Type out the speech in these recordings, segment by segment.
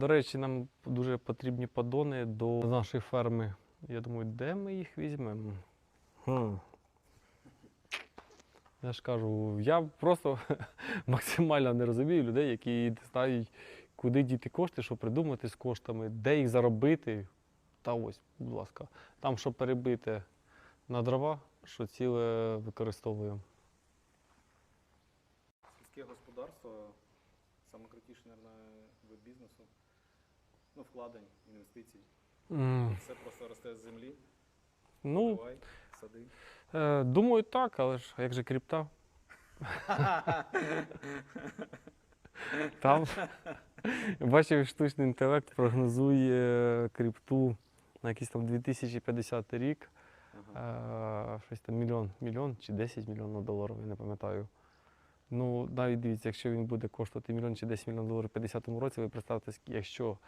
До речі, нам дуже потрібні подони до нашої ферми. Я думаю, де ми їх візьмемо? Хм. Я ж кажу, я просто максимально не розумію людей, які знають, куди діти кошти, що придумати з коштами, де їх заробити. Та ось, будь ласка, там, що перебити на дрова, що ціле використовуємо. Сільське господарство саме мабуть, вид бізнесу. Ну, вкладень, інвестицій. М, Все просто росте з землі. Ну, Давай, сади. е, думаю, так, але ж як же крипта? Там бачив, штучний інтелект прогнозує крипту на якийсь там 2050 рік. Ага. Е, щось там мільйон, мільйон чи 10 мільйонів доларів, я не пам'ятаю. Ну, навіть дивіться, якщо він буде коштувати мільйон чи 10 мільйонів доларів у 50-му році, ви представте, якщо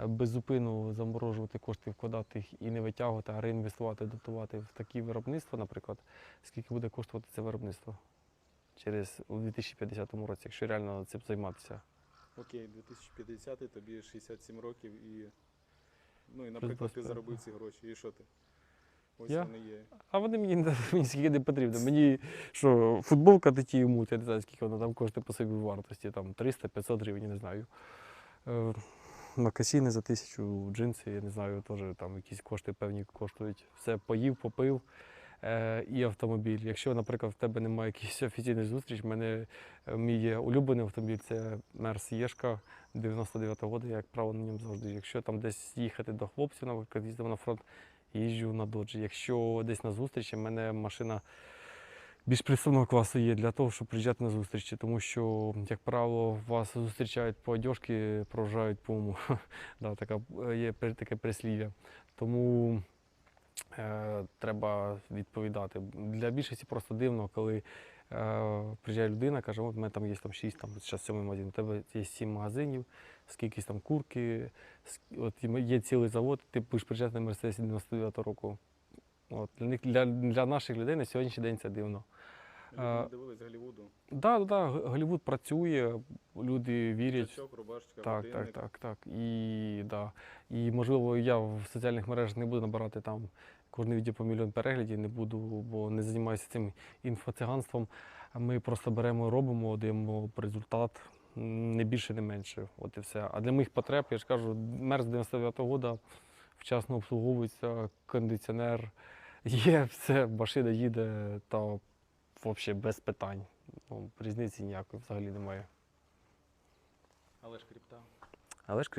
е, без зупину заморожувати кошти, вкладати їх і не витягувати, а реінвестувати, дотувати в такі виробництва, наприклад, скільки буде коштувати це виробництво через у 2050 році, якщо реально цим займатися. Окей, 2050 тобі 67 років і. Ну і наприклад, ти заробив ці гроші. І що ти? Ось Я? вони є. А вони мені, мені скільки не потрібно. Мені що, футболка такі йому, я не знаю, скільки вона там коштує по собі вартості, там 300-500 гривень, не знаю. Макасіни за тисячу, джинси, я не знаю, теж там якісь кошти певні коштують. Все поїв, попив е, і автомобіль. Якщо, наприклад, в тебе немає якихось офіційних зустріч, в мене е, мій є улюблений автомобіль це Мерс Єшка 99-го року, я, як право на ньому завжди. Якщо там десь їхати до хлопців, наприклад, їздив на фронт, їжджу на доджі. Якщо десь на зустрічі, в мене машина більш представного класу є для того, щоб приїжджати на зустрічі, тому що, як правило, вас зустрічають по одежки, проважають по уму. да, така, є таке прислів'я. Тому е, треба відповідати. Для більшості просто дивно, коли е, приїжджає людина, каже, от у мене там є там 6, там, зараз 7 магазин, у тебе є 7 магазинів, скільки там курки, от є цілий завод, ти будеш приїжджати на Мерседесі 99 року. От, для, них, для, для наших людей на сьогоднішній день це дивно. Люди дивились Голлівуду. Да, да, да, Голлівуд працює, люди вірять. Чачок, рубашечка, Так, так, так, так. І, да. і можливо, я в соціальних мережах не буду набирати там кожне відео по мільйон переглядів, не буду, бо не займаюся цим інфоциганством. Ми просто беремо, робимо, даємо результат, не більше, не менше. От і все. А для моїх потреб, я ж кажу, мерз 99-го року вчасно обслуговується, кондиціонер є, все, машина їде, та взагалі без питань. Ну, різниці ніякої взагалі немає. Але ж крипта. Але ж